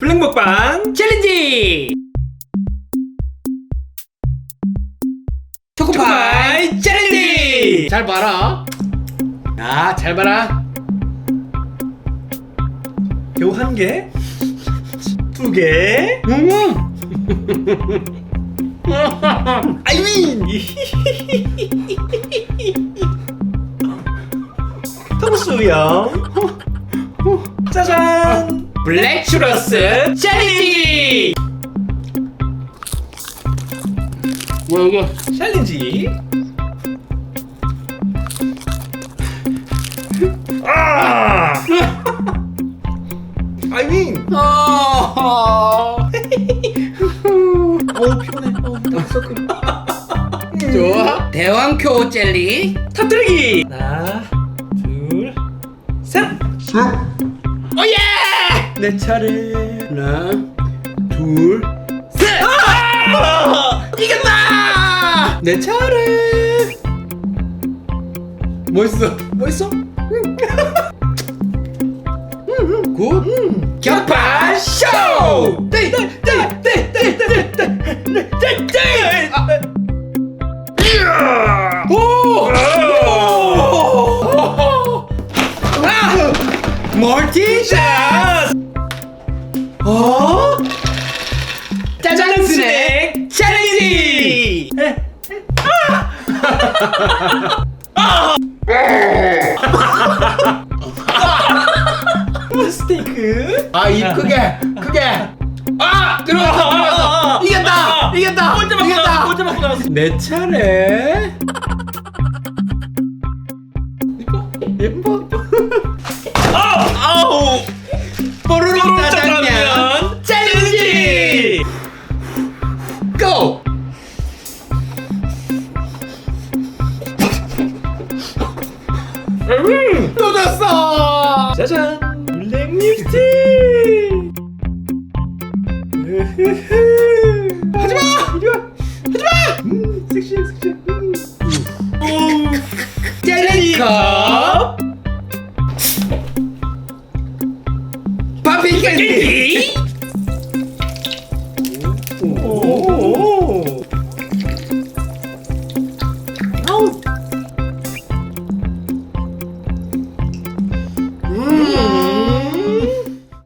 블랙 먹방 챌린지! 초코파이 챌린지! 잘 봐라. 아, 잘 봐라. 겨우 한 개, 두 개, 음. 아이민 탕수영. 짜잔 블랙 추러스 챌린지 뭐 이게? 챌린지 아 아이민 아. 어우 피곤해 어 다크서클 좋아. 대왕표 젤리. 터뜨리기 하나 둘 셋 오예! 내 차례 하나, 둘, 셋. 아! 이겼다! 내 차례. 멋있어. 멋있어? 굿. 격파 쇼! 네, 땡땡땡땡땡땡땡땡땡 오! 아! 멀티샷! 어? 짜장 스낵 챌린지! 스테이크 아, 입 크게, 크게. 아, 들어갔어, 들어갔어. 이겼다, 이겼다, 꼴대 맞고 나왔어 이겼다. 꼴대 맞고 나왔어 내 차례. 예뻐, 예뻐. 음. 또 졌어. 짜잔 블랙 립스틱 하지마 이리 와 하지마 음 섹시해 섹시해 음. 오 젤리컵. 파피 캔디. 오